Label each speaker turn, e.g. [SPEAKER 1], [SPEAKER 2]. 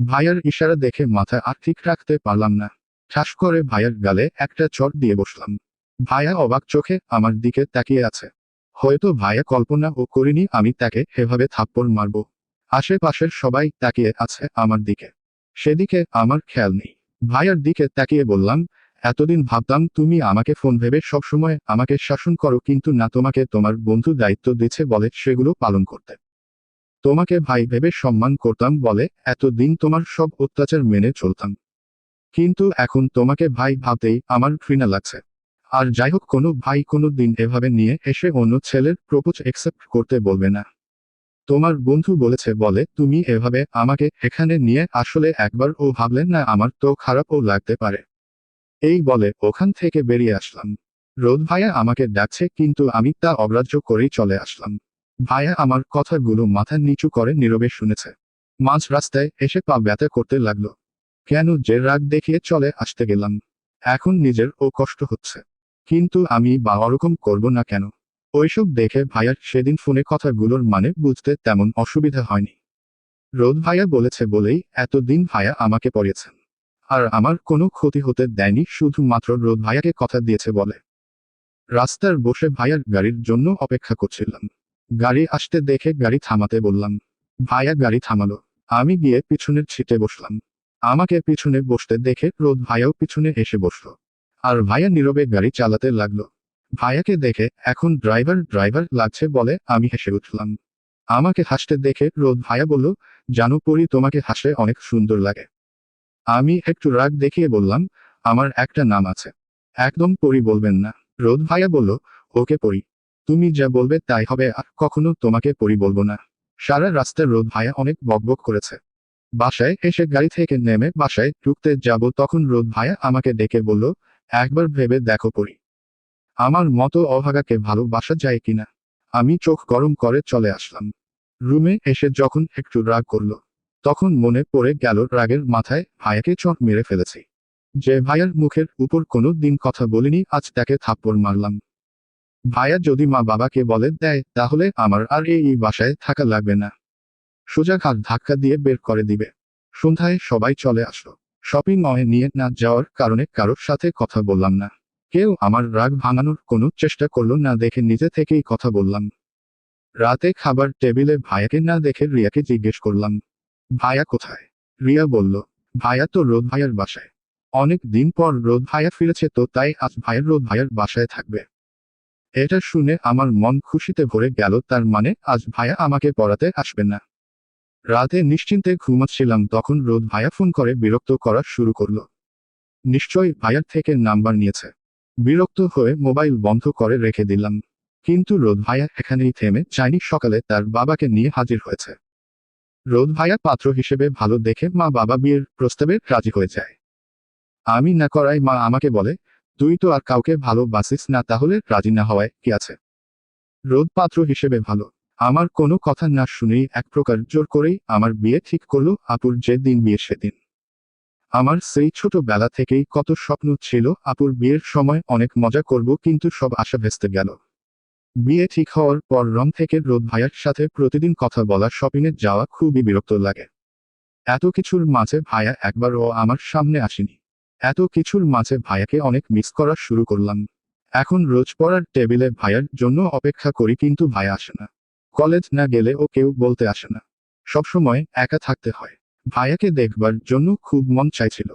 [SPEAKER 1] ভাইয়ার ইশারা দেখে মাথা আর ঠিক রাখতে পারলাম না। ঠাস করে ভাইয়ার গালে একটা চট দিয়ে বসলাম। ভাইয়া অবাক চোখে আমার দিকে তাকিয়ে আছে। হয়তো ভাইয়া কল্পনা ও করিনি আমি তাকে এভাবে থাপ্পড় মারব। আশেপাশের সবাই তাকিয়ে আছে আমার দিকে। সেদিকে আমার খেয়াল নেই। ভাইয়ার দিকে তাকিয়ে বললাম, এতদিন ভাবতাম তুমি আমাকে ফোন ভেবে সবসময় আমাকে শাসন করো, কিন্তু না তোমাকে তোমার বন্ধু দায়িত্ব দিচ্ছে বলে সেগুলো পালন করতে। তোমাকে ভাই ভেবে সম্মান করতাম বলে এতদিন তোমার সব অত্যাচার মেনে চলতাম। কিন্তু এখন তোমাকে ভাই ভাবতেই আমার ঘৃণা লাগছে। আর যাই হোক, কোনো ভাই কোনো দিন এভাবে নিয়ে এসে অন্য ছেলের প্রপোজ একসেপ্ট করতে বলবে না। তোমার বন্ধু বলেছে, বলে, তুমি এভাবে আমাকে এখানে নিয়ে আসলে একবার ও ভাবলেন না আমার তো খারাপও লাগতে পারে। এই বলে ওখান থেকে বেরিয়ে আসলাম। রোদ ভাইয়া আমাকে ডাকছে, কিন্তু আমি তা অগ্রাহ্য করেই চলে আসলাম। ভাইয়া আমার কথাগুলো মাথা নিচু করে নীরবে শুনেছে। মাঝ রাস্তায় এসে পা ব্যথা করতে লাগল। কেন যে রাগ দেখিয়ে চলে আসতে গেলাম। এখন নিজের ও কষ্ট হচ্ছে। কিন্তু আমি বা ওরকম করব না কেন? ওইসব দেখে ভাইয়ার সেদিন ফোনে কথাগুলোর মানে বুঝতে তেমন অসুবিধা হয়নি। রোদ ভাইয়া বলেছে বলেই এতদিন ভাইয়া আমাকে পড়িয়েছেন। আর আমার কোনো ক্ষতি হতে দেয়নি, শুধুমাত্র রোদ ভাইয়াকে কথা দিয়েছে বলে। রাস্তার বসে ভাইয়ার গাড়ির জন্য অপেক্ষা করছিলাম। গাড়ি আসতে দেখে গাড়ি থামাতে বললাম, ভাইয়া, গাড়ি থামালো। আমি গিয়ে পিছনের ছিটে বসলাম। আমাকে পিছনে বসতে দেখে রোদ ভাইয়াও পিছনে এসে বসল। আর ভাইয়া নীরবে গাড়ি চালাতে লাগল। ভাইয়াকে দেখে এখন ড্রাইভার ড্রাইভার, লাগছে বলে আমি হেসে উঠলাম। আমাকে হাসতে দেখে রোদ ভাইয়া বলল, জানো পরি, তোমাকে হাসলে অনেক সুন্দর লাগে। আমি একটু রাগ দেখিয়ে বললাম, আমার একটা নাম আছে। একদম পরি বলবেন না। রোদ ভাইয়া বলল, ওকে পরি। তুমি যা বলবে তাই হবে, আর কখনো তোমাকে পরি বলব না। সারা রাস্তায় রোদ ভাইয়া অনেক বকবক করেছে। বাসায় এসে গাড়ি থেকে নেমে বাসায় ঢুকতে যাব, তখন রোদ ভাইয়া আমাকে ডেকে বলল, একবার ভেবে দেখো পরি। আমার মতো অভাগাকে ভালোবাসা যায় কিনা? আমি চোখ গরম করে চলে আসলাম। রুমে এসে যখন একটু রাগ করল, তখন মনে পড়ে গেল রাগের মাথায় ভাইয়াকে চট মেরে ফেলেছি। যে ভাইয়ার মুখের উপর কোনো দিন কথা বলিনি, আজ তাকে থাপ্পড় মারলাম। ভাইয়া যদি মা বাবাকে বলে, দেয়, তাহলে আমার আর এই বাসায় থাকা লাগবে না। সোজা ঘাট ধাক্কা দিয়ে বের করে দিবে। সন্ধ্যায় সবাই চলে আসলো। শপিং মলে নিয়ে না যাওয়ার কারণে কারোর সাথে কথা বললাম না। কেউ আমার রাগ ভাঙানোর কোনো চেষ্টা করল না দেখে নিজে থেকেই কথা বললাম। রাতে খাবার টেবিলে ভাইয়াকে না দেখে রিয়াকে জিজ্ঞেস করলাম ভাইয়া কোথায়? রিয়া বলল ভাইয়া তো রোদ ভাইয়ার বাসায়। অনেক দিন পর রোদ ভাইয়া ফিরেছে তো তাই আজ ভাইয়ের রোদ ভাইয়ার বাসায় থাকবে। এটা শুনে আমার মন খুশিতে ভরে গেল, তার মানে আজ ভাইয়া আমাকে পড়াতে আসবে না। রাতে নিশ্চিন্তে ঘুমাচ্ছিলাম, তখন রোদ ভাইয়া ফোন করে বিরক্ত করা শুরু করল। নিশ্চয়ই ভাইয়ার থেকে নাম্বার নিয়েছে। বিরক্ত হয়ে মোবাইল বন্ধ করে রেখে দিলাম। কিন্তু রোদ ভাইয়া এখানেই থেমে চাইনি সকালে তার বাবাকে নিয়ে হাজির হয়েছে। রোদ ভাইয়া পাত্র হিসেবে ভালো দেখে মা বাবা বিয়ের প্রস্তাবে রাজি হয়ে যায়। আমি না করাই মা আমাকে বলে তুই তো আর কাউকে ভালোবাসিস না, তাহলে রাজি না হওয়ায় কি আছে? রোদ পাত্র হিসেবে ভালো। আমার কোনো কথা না শুনেই এক প্রকার জোর করেই আমার বিয়ে ঠিক করল আপুর যে দিন বিয়ে সেদিন। আমার সেই ছোটবেলা থেকেই কত স্বপ্ন ছিল আপুর বিয়ের সময় অনেক মজা করব, কিন্তু সব আশা ভেস্তে গেল। বিয়ে ঠিক হওয়ার পর রং থেকে রোদ ভাইয়ার সাথে প্রতিদিন কথা বলা, শপিংয়ে যাওয়া খুবই বিরক্ত লাগে। এত কিছুর মাঝে ভাইয়া একবারও আমার সামনে আসেনি। এত কিছুর মাঝে ভাইয়াকে অনেক মিস করা শুরু করলাম। এখন রোজ পড়ার টেবিলে ভাইয়ার জন্য অপেক্ষা করি কিন্তু ভাইয়া আসে না। কলেজ না গেলে ও কেউ বলতে আসে না। সবসময় একা থাকতে হয়। ভাইয়াকে দেখবার জন্য খুব মন চাইছিল।